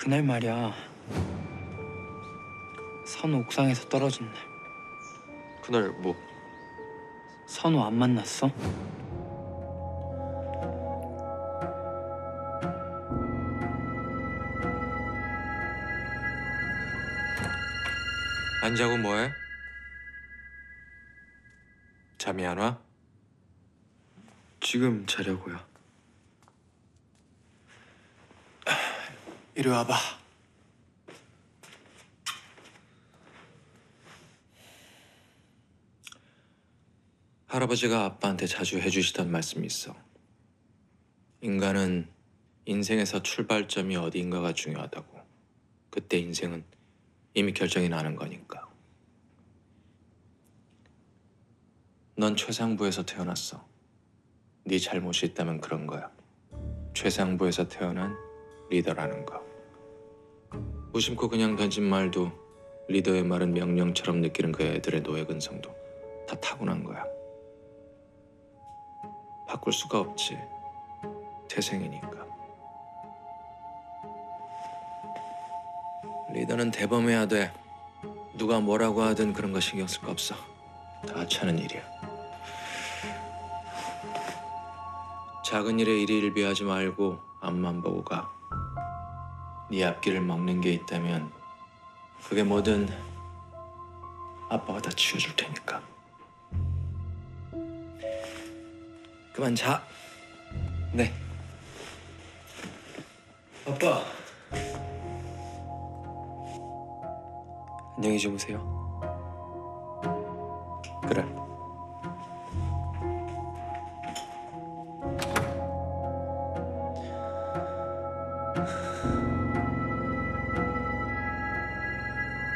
그날 말이야. 선우 옥상에서 떨어진 날. 그날 뭐 선우 안 만났어? 안 자고 뭐해? 잠이 안 와? 지금 자려고요. 이리 와봐. 할아버지가 아빠한테 자주 해주시던 말씀이 있어. 인간은 인생에서 출발점이 어디인가가 중요하다고. 그때 인생은 이미 결정이 나는 거니까. 넌 최상부에서 태어났어. 네 잘못이 있다면 그런 거야. 최상부에서 태어난 리더라는 거. 무심코 그냥 던진 말도 리더의 말은 명령처럼 느끼는 그 애들의 노예 근성도 다 타고난 거야. 바꿀 수가 없지. 태생이니까. 리더는 대범해야 돼. 누가 뭐라고 하든 그런 거 신경 쓸 거 없어. 다 하찮은 일이야. 작은 일에 일희일비하지 말고 앞만 보고 가. 네 앞길을 먹는 게 있다면 그게 뭐든 아빠가 다 치워줄 테니까. 그만 자. 네. 아빠. 안녕히 주무세요. 그래.